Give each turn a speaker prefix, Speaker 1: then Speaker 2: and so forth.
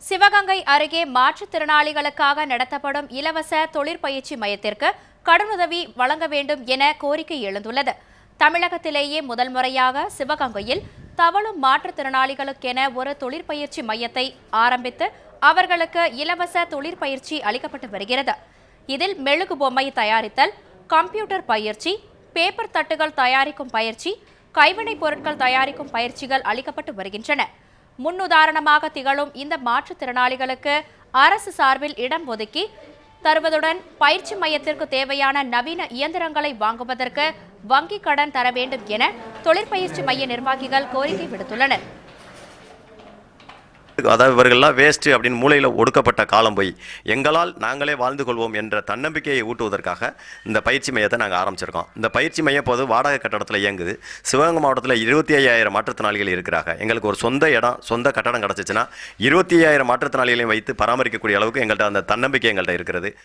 Speaker 1: சிவகங்கை அருகே மாற்றுத்திறனாளிகளுக்காக நடத்தப்படும் இலவச தொழிற்பயிற்சி மையத்திற்கு கடனுதவி வழங்க வேண்டும் என கோரிக்கை எழுந்துள்ளது. தமிழகத்திலேயே முதல் முறையாக சிவகங்கையில் தவழும் மாற்றுத்திறனாளிகளுக்கென ஒரு தொழிற்பயிற்சி மையத்தை ஆரம்பித்து அவர்களுக்கு இலவச தொழிற்பயிற்சி அளிக்கப்பட்டு வருகிறது. இதில் மெழுகு பொம்மை தயாரித்தல் கம்ப்யூட்டர் பயிற்சி பேப்பர் தட்டுகள் தயாரிக்கும் பயிற்சி கைவினைப் பொருட்கள் தயாரிக்கும் பயிற்சிகள் அளிக்கப்பட்டு வருகின்றன. முன்னுதாரணமாக திகழும் இந்த மாற்றுத்திறனாளிகளுக்கு அரசு சார்பில் இடம் ஒதுக்கி தருவதுடன் பயிற்சி மையத்திற்கு தேவையான நவீன இயந்திரங்களை வாங்குவதற்கு வங்கிக் கடன் தர வேண்டும் என தொழிற்பயிற்சி மைய நிர்வாகிகள் கோரிக்கை விடுத்துள்ளனர்.
Speaker 2: அதாவது இவர்கள்லாம் வேஸ்ட்டு அப்படின்னு மூலையில் ஒடுக்கப்பட்ட காலம் போய் எங்களால் நாங்களே வாழ்ந்து கொள்வோம் என்ற தன்னம்பிக்கையை ஊட்டுவதற்காக இந்த பயிற்சி மையத்தை நாங்கள் ஆரம்பிச்சிருக்கோம். இந்த பயிற்சி மையம் போது வாடகை கட்டடத்தில் இயங்குது. சிவகங்கை மாவட்டத்தில் இருபத்தி ஐயாயிரம் மாற்றுத்திறனாளிகள் இருக்கிறாங்க. எங்களுக்கு ஒரு சொந்த இடம் சொந்த கட்டடம் கிடச்சிச்சின்னா இருபத்தி ஐயாயிரம் மாற்றுத்திறனாளிகளையும் வைத்து பராமரிக்கக்கூடிய அளவுக்கு எங்கள்கிட்ட அந்த தன்னம்பிக்கை எங்கள்கிட்ட இருக்கிறது.